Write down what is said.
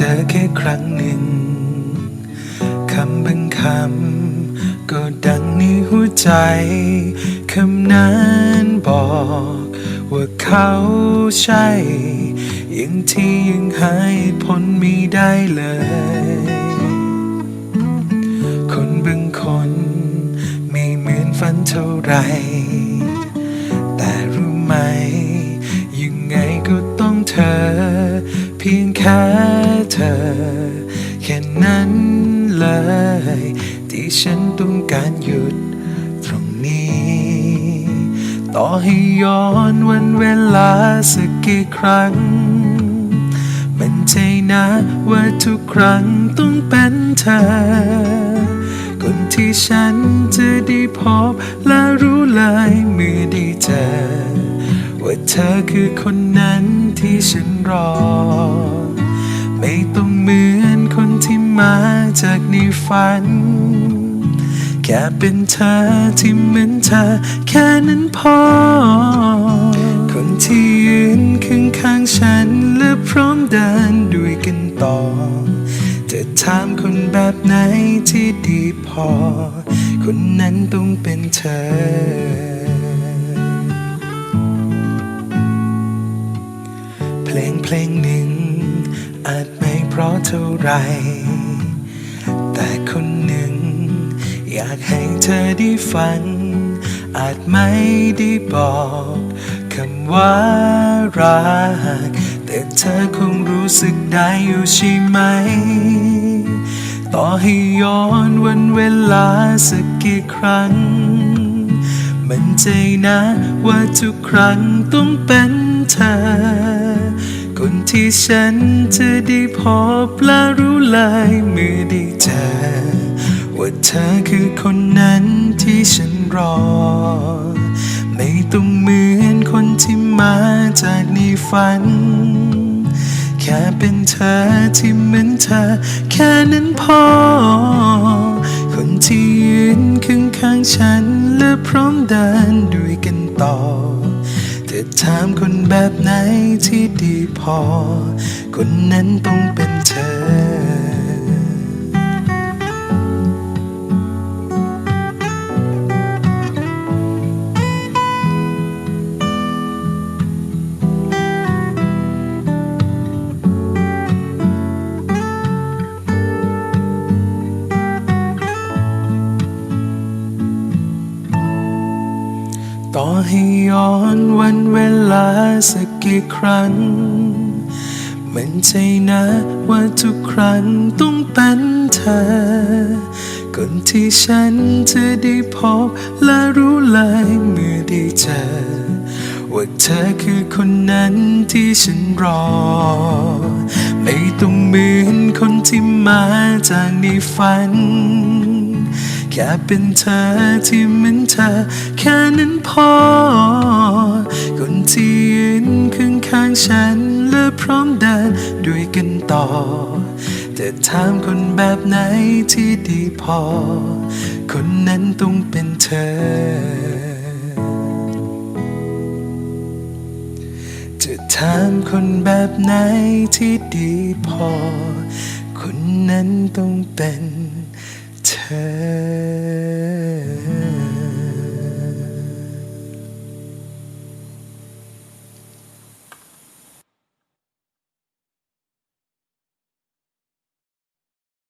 จอแค่ครั้งหนึ่ง คำบางคำ ก็ดังในหัวใจ คำนั้นบอก ว่าเขาใช่ยังที่ยังให้ผลไม่ได้เลย คนบางคนไม่เหมือนฝันเท่าไร แต่รู้ไหม ยังไงก็ต้องเธอ เพียงแค่ ฉันต้องการหยุดตรงนี้ ต่อให้ย้อนวันเวลาสักกี่ครั้ง มันใจนะว่าทุกครั้งต้องเป็นเธอ คนที่ฉันจะได้พบและรู้เลยเมื่อได้เจอ ว่าเธอคือคนนั้นที่ฉันรอ ไม่ต้องเหมือนคนที่มาจากในฝัน แค่เป็นเธอที่เหมือนเธอ แค่นั้นพอ คนที่ยืนข้างข้างๆฉันและพร้อมเดินด้วยกันต่อ จะถามคนแบบไหนที่ดีพอ คนนั้นต้องเป็นเธอ เพลงเพลงหนึ่ง อาจไม่เพราะเท่าไร แต่คนหนึ่ง อยากให้เธอได้ฟังอาจไม่ได้บอกคำว่ารัก แต่เธอคงรู้สึกได้อยู่ใช่ไหม ต่อให้ย้อนวันเวลาสักกี่ครั้ง มันใจนะว่าทุกครั้งต้องเป็นเธอ คนที่ฉันจะได้พบและรู้เลยเมื่อได้เจอ ว่าเธอคือคนนั้นที่ฉันรอ ไม่ต้องเหมือนคนที่มาจากในฝัน แค่เป็นเธอที่เหมือนเธอ แค่นั้นพอ คนที่ยืนข้างข้างๆฉันและพร้อมเดินด้วยกันต่อจะถามคนแบบไหนที่ดีพอ คนนั้นต้องเป็นเธอ ต่อให้ย้อนวันเวลาสักกี่ครั้ง มันใจนะว่าทุกครั้งต้องเป็นเธอคนที่ฉันจะได้พบและรู้เลยเมื่อได้เจอ ว่าเธอคือคนนั้นที่ฉันรอ ไม่ต้องเหมือนคนที่มาจากในฝัน แค่เป็นเธอที่เหมือนเธอ แค่นั้นพอ คนที่ยืนข้างข้างฉัน และพร้อมเดินด้วยกันต่อจะถามคนแบบไหนที่ดีพอ คนนั้นต้องเป็นเธอจะถามคนแบบไหนที่ดีพอ คนนั้นต้องเป็น tell.